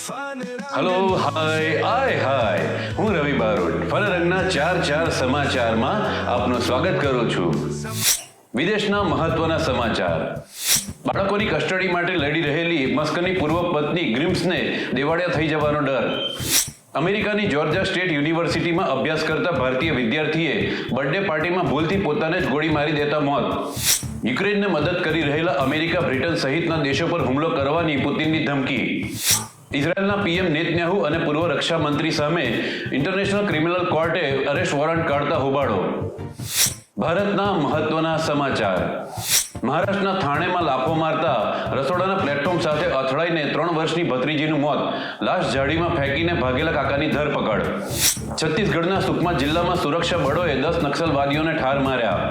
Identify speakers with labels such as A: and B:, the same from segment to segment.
A: Hello hi આય હાય હું રવિ બારોટ. ફલરંગના ચાર ચાર સમાચારમાં આપનું સ્વાગત કરું છું. વિદેશના મહત્વના સમાચાર. બાળકોની કસ્ટડી માટે લડી રહેલી મસ્કની પૂર્વ પત્ની ગ્રિમ્સને દેવાળિયા થઈ જવાનો ડર. અમેરિકાની જોર્જિયા સ્ટેટ યુનિવર્સિટીમાં અભ્યાસ કરતા ભારતીય વિદ્યાર્થીએ બર્થડે પાર્ટીમાં ભૂલથી પોતાને જ ગોળી મારી દેતા મોત. યુક્રેનને મદદ કરી રહેલા અમેરિકા, બ્રિટન સહિતના દેશો પર હુમલો કરવાની પુતિનની ધમકી. ઇઝરાયેલના પીએમ નેતન્યાહુ અને પૂર્વ રક્ષા મંત્રી સામે ઇન્ટરનેશનલ ક્રિમિનલ કોર્ટે અરેસ્ટ વોરંટ કાઢતા હોબાળો ભારતના મહત્વના સમાચાર. મહારાષ્ટ્રના થાણેમાં લાફો મારતા રસોડાના પ્લેટફોર્મ સાથે અથડાઈને ત્રણ વર્ષની ભત્રીજીનું મોત. લાશ જાડીમાં ફેંકીને ભાગેલા કાકાની ધરપકડ. છત્તીસગઢના સુકમા જિલ્લામાં સુરક્ષા બળોએ દસ નક્સલવાદીઓને ઠાર માર્યા.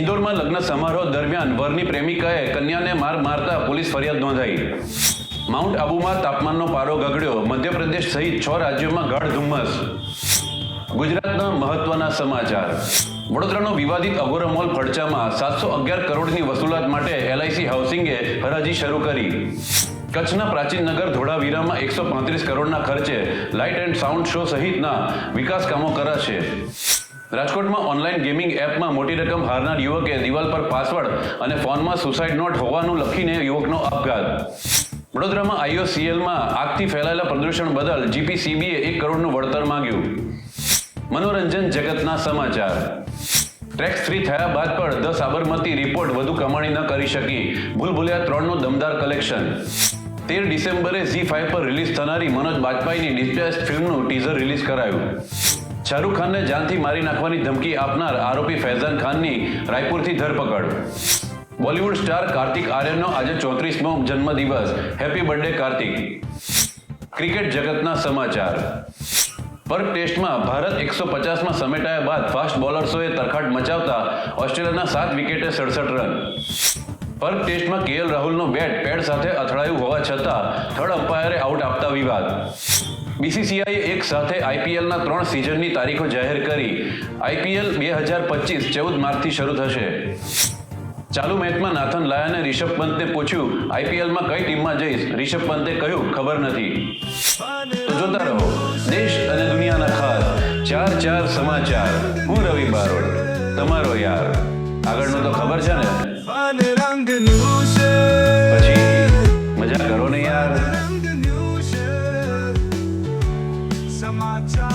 A: ઇન્દોરમાં લગ્ન સમારોહ દરમિયાન વરની પ્રેમિકાએ કન્યાને માર મારતા પોલીસ ફરિયાદ નોંધાઈ. માઉન્ટ આબુમાં તાપમાનનો પારો ગગડ્યો. મધ્યપ્રદેશ સહિત છ રાજ્યોમાં ગાઢ ધુમ્મસ. ગુજરાતના મહત્વના સમાચાર. વડોદરાનો વિવાદિત અગોરા મોલ ખર્ચામાં સાતસો અગિયાર કરોડની વસૂલાત માટે એલઆઈસી હાઉસિંગે હરાજી શરૂ કરી. કચ્છના પ્રાચીન નગર ધોળાવીરામાં એકસો પાંત્રીસ કરોડના ખર્ચે લાઇટ એન્ડ સાઉન્ડ શો સહિતના વિકાસ કામો કરાશે. રાજકોટમાં ઓનલાઈન ગેમિંગ એપમાં મોટી રકમ હારનાર યુવકે દિવાલ પર પાસવર્ડ અને ફોનમાં સુસાઇડ નોટ હોવાનું લખીને યુવકનો આપઘાત. વડોદરામાં આઈઓસીએલમાં આગથી ફેલાયેલા પ્રદૂષણ બદલ જીપીસીબીએ એક કરોડનું વળતર માંગ્યું. મનોરંજન જગતના સમાચાર. ટેક્સ ફ્રી થયા બાદ પણ ધ સાબરમતી રિપોર્ટ વધુ કમાણી ન કરી શકી. ભૂલભુલિયા ત્રણનું દમદાર કલેક્શન તેર ડિસેમ્બરે ઝી ફાઇવ પર રિલીઝ થનારી મનોજ બાજપાઈની ડિસ્પેચ ફિલ્મનું ટીઝર રિલીઝ કરાયું. શાહરૂખ ખાનને જાનથી મારી નાખવાની ધમકી આપનાર આરોપી ફૈઝાન ખાનની રાયપુરથી ધરપકડ. બોલિવૂડ સ્ટાર કાર્તિક આર્યનનો આજે ચોત્રીસમો જન્મદિવસ. Happy birthday Kartik. ક્રિકેટ જગતના સમાચાર. પર્ક ટેસ્ટમાં ભારત એકસો પચાસમાં સમેટાયા બાદ ફાસ્ટ બોલર્સોએ તરખાટ મચાવતા ઓસ્ટ્રેલિયાના સાત વિકેટે સડસઠ રન. પર્ક ટેસ્ટમાં કેએલ રાહુલનો બેટ પેડ સાથે અથડાયું હોવા છતાં થર્ડ અમ્પાયરે આઉટ આપતા વિવાદ. બીસીસીઆઈએ એક સાથે આઈપીએલના ત્રણ સિઝનની તારીખો જાહેર કરી. આઈપીએલ બે હજાર પચીસ ચૌદ માર્ચથી શરૂ થશે. ચાલુ મેચમાં નાથન લાયાને રિષભ પંતને પૂછ્યું આઈપીએલમાં કઈ ટીમમાં જઈશ? રિષભ પંતે કહ્યું, ખબર નથી. જોતા રહો. દેશ અને દુનિયાના ખાસ ચાર ચાર સમાચાર. હું રવિ બારોટ. તમારો યાર. આગળનું તો ખબર છે ને?
B: પછી મજા કરો ને યાર. સમાચાર.